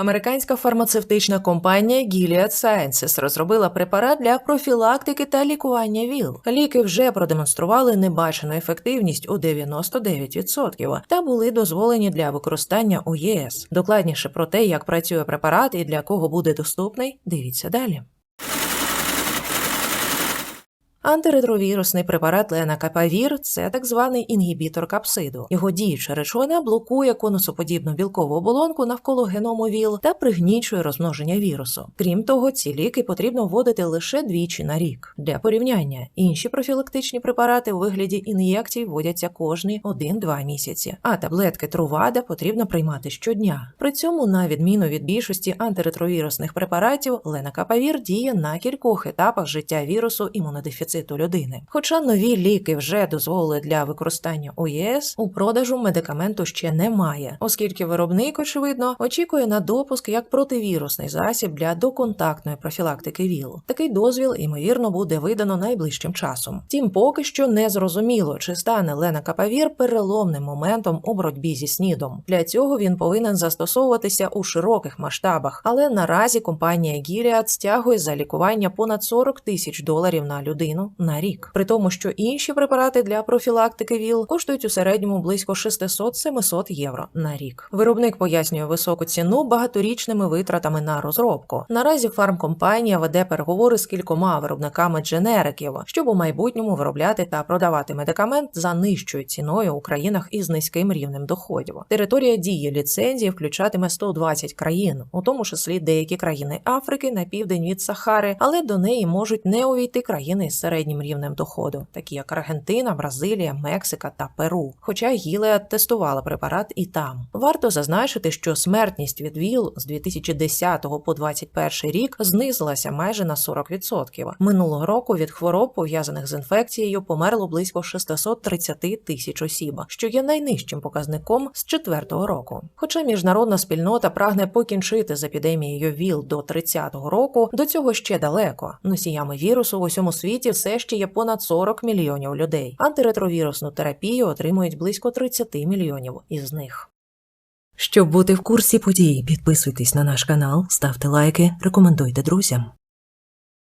Американська фармацевтична компанія Gilead Sciences розробила препарат для профілактики та лікування ВІЛ. Ліки вже продемонстрували небачену ефективність у 99% та були дозволені для використання у ЄС. Докладніше про те, як працює препарат і для кого буде доступний, дивіться далі. Антиретровірусний препарат ленакапавір – це так званий інгібітор капсиду. Його діюча речовина блокує конусоподібну білкову оболонку навколо геному ВІЛ та пригнічує розмноження вірусу. Крім того, ці ліки потрібно вводити лише двічі на рік. Для порівняння інші профілактичні препарати у вигляді ін'єкцій вводяться кожні 1-2 місяці, а таблетки Трувада потрібно приймати щодня. При цьому, на відміну від більшості антиретровірусних препаратів, ленакапавір діє на кількох етапах життя вірусу імунодефіциту людини. Хоча нові ліки вже дозволили для використання у ЄС, у продажу медикаменту ще немає, оскільки виробник, очевидно, очікує на допуск як противірусний засіб для доконтактної профілактики ВІЛ. Такий дозвіл, ймовірно, буде видано найближчим часом. Втім, поки що не зрозуміло, чи стане Лена Капавір переломним моментом у боротьбі зі снідом. Для цього він повинен застосовуватися у широких масштабах, але наразі компанія Gilead стягує за лікування понад 40 тисяч доларів на людину на рік, при тому, що інші препарати для профілактики ВІЛ коштують у середньому близько 600-700 євро на рік. Виробник пояснює високу ціну багаторічними витратами на розробку. Наразі фармкомпанія веде переговори з кількома виробниками дженериків, щоб у майбутньому виробляти та продавати медикамент за нижчою ціною у країнах із низьким рівнем доходів. Територія дії ліцензії включатиме 120 країн, у тому числі деякі країни Африки на південь від Сахари, але до неї можуть не увійти країни з середнім рівнем доходу, такі як Аргентина, Бразилія, Мексика та Перу. Хоча Гілеад тестувала препарат і там. Варто зазначити, що смертність від ВІЛ з 2010 по 2021 рік знизилася майже на 40%. Минулого року від хвороб, пов'язаних з інфекцією, померло близько 630 тисяч осіб, що є найнижчим показником з четвертого року. Хоча міжнародна спільнота прагне покінчити з епідемією ВІЛ до 30-го року, до цього ще далеко. Носіями вірусу в усьому світі все ще є понад 40 мільйонів людей. Антиретровірусну терапію отримують близько 30 мільйонів із них. Щоб бути в курсі подій, підписуйтесь на наш канал, ставте лайки, рекомендуйте друзям.